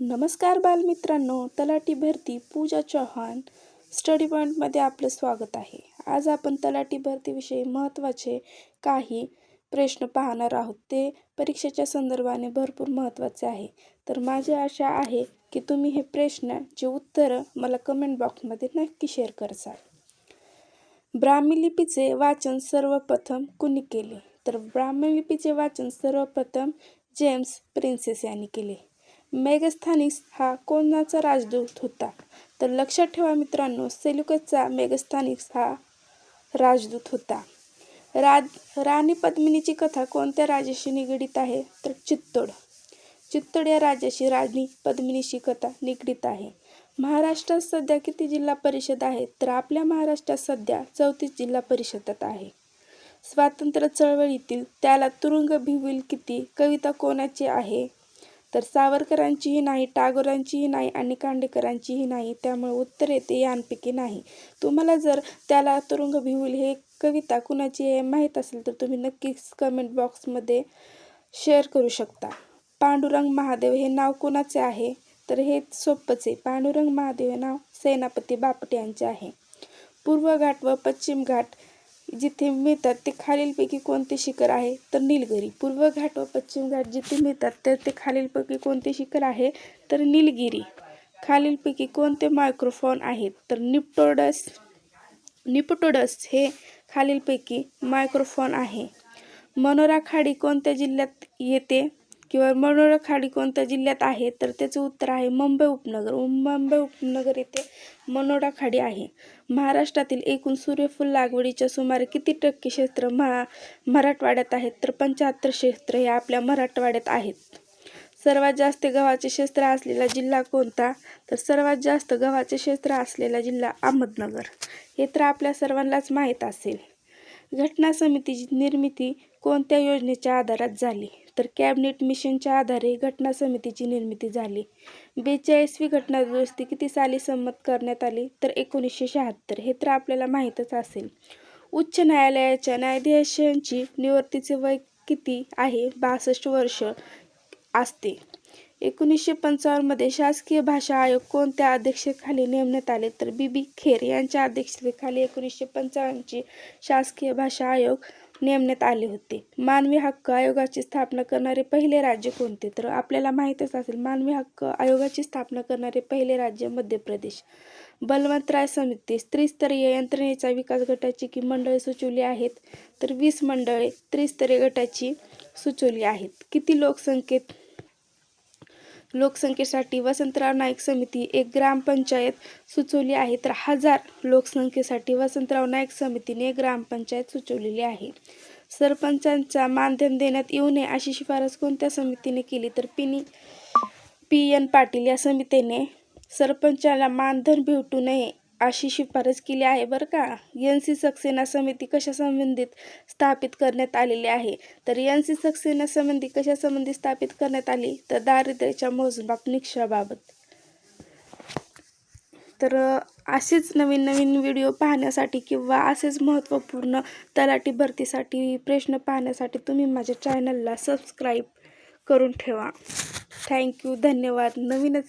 नमस्कार बालमित्रांनो तलाठी भरती पूजा चौहान. स्टडी पॉईंटमध्ये आपलं स्वागत आहे. आज आपण तलाठी भरतीविषयी महत्त्वाचे काही प्रश्न पाहणार आहोत. ते परीक्षेच्या संदर्भाने भरपूर महत्त्वाचे आहे. तर माझी आशा आहे की तुम्ही हे प्रश्नाचे उत्तरं मला कमेंट बॉक्समध्ये नक्की शेअर करसाल. ब्राह्मी लिपीचे वाचन सर्वप्रथम कुणी केले? तर ब्राह्मी लिपीचे वाचन सर्वप्रथम जेम्स प्रिन्सेस यांनी केले. मेगस्थानिस हा कोणाचा राजदूत होता? तर लक्षात ठेवा मित्रांनो सेल्युकसचा मेगस्थानिक्स हा राजदूत होता. राज राणी पद्मिनीची कथा कोणत्या राजाशी निगडीत आहे? तर चित्तोड. चित्तोड या राजाशी राणी पद्मिनीची कथा निगडीत आहे. महाराष्ट्रात सध्या किती जिल्हा परिषद आहेत? तर आपल्या महाराष्ट्रात सध्या चौतीस जिल्हा परिषदात आहे. स्वातंत्र्य चळवळीतील त्याला तुरुंग भिवील किती? कविता कोणाची आहे? तर सावरकरांचीही नाही टागोरांचीही नाही आणि कांडेकरांचीही नाही. त्यामुळे उत्तर येते यांपैकी नाही. तुम्हाला जर त्याला तुरुंग भिविल हे कविता कुणाची आहे माहीत असेल तर तुम्ही नक्कीच कमेंट बॉक्समध्ये शेअर करू शकता. पांडुरंग महादेव हे नाव कोणाचे आहे? तर हे सोपंच आहे. पांडुरंग महादेव हे नाव सेनापती बापट यांचे आहे. पूर्व घाट व पश्चिम घाट जिथे मिळतात ते खालीलपैकी कोणते शिखर आहे? तर निलगिरी. पूर्व घाट व पश्चिम घाट जिथे मिळतात तर ते खालीलपैकी कोणते शिखर आहे? तर निलगिरी. खालीलपैकी कोणते मायक्रोफोन आहेत? तर निप्टोडस निप्टोडस हे खालीलपैकी मायक्रोफोन आहे. मनोरा खाडी कोणत्या जिल्ह्यात येते? किंवा मनोरा खाडी कोणत्या जिल्ह्यात आहे तर त्याचं उत्तर आहे मुंबई उपनगर. मुंबई उपनगर येथे मनोरा खाडी आहे. महाराष्ट्रातील एकूण सूर्यफूल लागवडीच्या सुमारे किती टक्के क्षेत्र महा मराठवाड्यात आहेत? तर पंच्याहत्तर क्षेत्र हे आपल्या मराठवाड्यात आहेत. सर्वात जास्त गव्हाचे क्षेत्र असलेला जिल्हा कोणता? तर सर्वात जास्त गव्हाचे क्षेत्र असलेला जिल्हा अहमदनगर. हे तर आपल्या सर्वांनाच माहीत असेल. घटना समितीची निर्मिती कोणत्या योजनेच्या आधारात झाली? तर कॅबिनेट मिशनच्या आधारे घटना समितीची निर्मिती झाली. बेचाळीसवी घटना दुरुस्ती किती साली संमत करण्यात आली? तर एकोणीसशे शहात्तर. हे तर आपल्याला माहीतच असेल. उच्च न्यायालयाच्या न्यायाधीशांची निवृत्तीचे वय किती आहे? बासष्ट वर्ष असते. एकोणीसशे पंचावन्नमध्ये शासकीय भाषा आयोग कोणत्या अध्यक्षतेखाली नेमण्यात आले? तर बी बी खेर यांच्या अध्यक्षतेखाली एकोणीसशे पंचावन्नची शासकीय भाषा आयोग नेमण्यात आले होते. मानवी हक्क आयोगाची स्थापना करणारे पहिले राज्य कोणते? तर आपल्याला माहीतच असेल मानवी हक्क आयोगाची स्थापना करणारे पहिले राज्य मध्य प्रदेश. बलवंतराय समिती त्रिस्तरीय यंत्रणेचा विकास गटाची की मंडळे सुचवली आहेत? तर वीस मंडळे त्रिस्तरीय गटाची सुचवली आहेत. किती लोकसंख्येत लोकसंख्येसाठी वसंतराव नाईक समिती एक ग्रामपंचायत सुचवली आहे. तर हजार लोकसंख्येसाठी वसंतराव नाईक समितीने ग्रामपंचायत सुचवलेली आहे. सरपंचांचा मानधन देण्यात येऊ नये अशी शिफारस कोणत्या समितीने केली? तर पिनी पी एन पाटील या समितीने सरपंचाला मानधन भेटू नये अशी शिफारस केली आहे बरं का? एन सी सक्सेना समिती कशा संबंधित स्थापित करण्यात आलेली आहे? तर एन सी सक्सेना संबंधी कशा संबंधित स्थापित करण्यात आली? तर दारिद्र्याच्या मोजमाप निकषाबाबत. तर असेच नवीन नवीन व्हिडिओ पाहण्यासाठी किंवा असेच महत्त्वपूर्ण तलाठी भरतीसाठी प्रश्न पाहण्यासाठी तुम्ही माझ्या चॅनलला सबस्क्राईब करून ठेवा. थँक्यू धन्यवाद. नवीनच